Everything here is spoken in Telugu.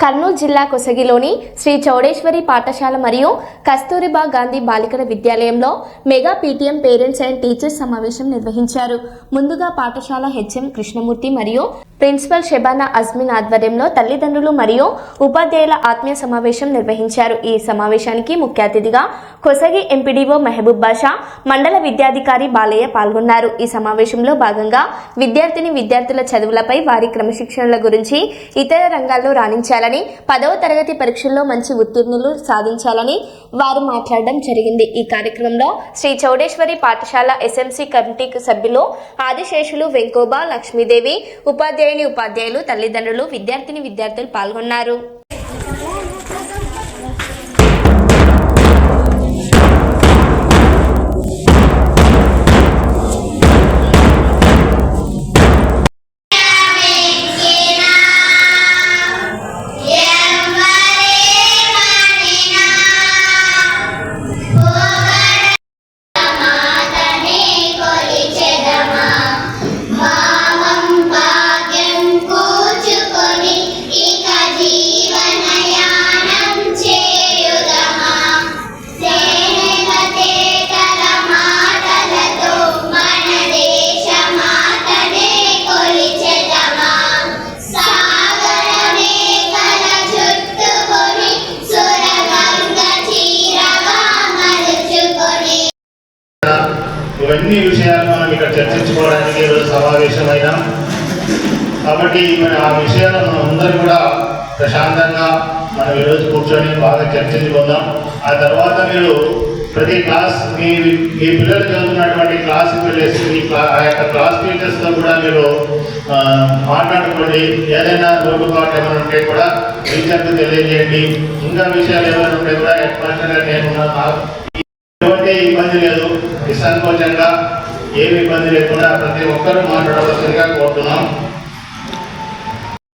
కర్నూలు జిల్లా కొసగిలోని శ్రీ చౌడేశ్వరి పాఠశాల మరియు కస్తూరిబా గాంధీ బాలికల విద్యాలయంలో mega PTM parents and teachers సమావేశం నిర్వహించారు. ముందుగా పాఠశాల హెచ్ఎం కృష్ణమూర్తి మరియు ప్రిన్సిపల్ షెబానా అజ్మిన్ ఆధ్వర్యంలో తల్లిదండ్రులు మరియు ఉపాధ్యాయుల ఆత్మీయ సమావేశం నిర్వహించారు. ఈ సమావేశానికి ముఖ్య అతిథిగా కొసగి ఎంపీడీఓ మెహబూబ్ బాషా మండల విద్యాధికారి బాలయ్య పాల్గొన్నారు. ఈ సమావేశంలో భాగంగా విద్యార్థిని విద్యార్థుల చదువులపై వారి క్రమశిక్షణల గురించి ఇతర రంగాల్లో రాణించాలని పదవ తరగతి పరీక్షల్లో మంచి ఉత్తీర్ణులు సాధించాలని వారు మాట్లాడడం జరిగింది. ఈ కార్యక్రమంలో శ్రీ చౌడేశ్వరి పాఠశాల ఎస్ఎంసీ కమిటీ సభ్యులు ఆదిశేషులు వెంకోబా లక్ష్మీదేవి ఉపాధ్యాయుని ఉపాధ్యాయులు తల్లిదండ్రులు విద్యార్థిని విద్యార్థులు పాల్గొన్నారు. ఇవన్నీ విషయాలు మనం ఇక్కడ చర్చించుకోవడానికి ఈరోజు సమావేశమైనాం కాబట్టి మరి ఆ విషయాలు మనం అందరం కూడా ప్రశాంతంగా మనం ఈరోజు కూర్చొని బాగా చర్చించుకుందాం ఆ తర్వాత మీరు ప్రతి క్లాస్ మీ మీ పిల్లలు చదువుతున్నటువంటి క్లాస్కి వెళ్ళేసి మీ ఆ యొక్క క్లాస్ టీచర్స్తో కూడా మీరు మాట్లాడుకోండి. ఏదైనా లోటుపాటు ఏమైనా ఉంటే కూడా టీచర్కి తెలియజేయండి. ఇంకా విషయాలు ఏమైనా ఉంటే కూడా హెడ్ మాస్టర్ నేను ఎటువంటి ఇబ్బంది లేదు. సంకోచంగా ఏమి ఇబ్బంది లేకుండా ప్రతి ఒక్కరూ మాట్లాడవలసిందిగా కోరుతున్నాం.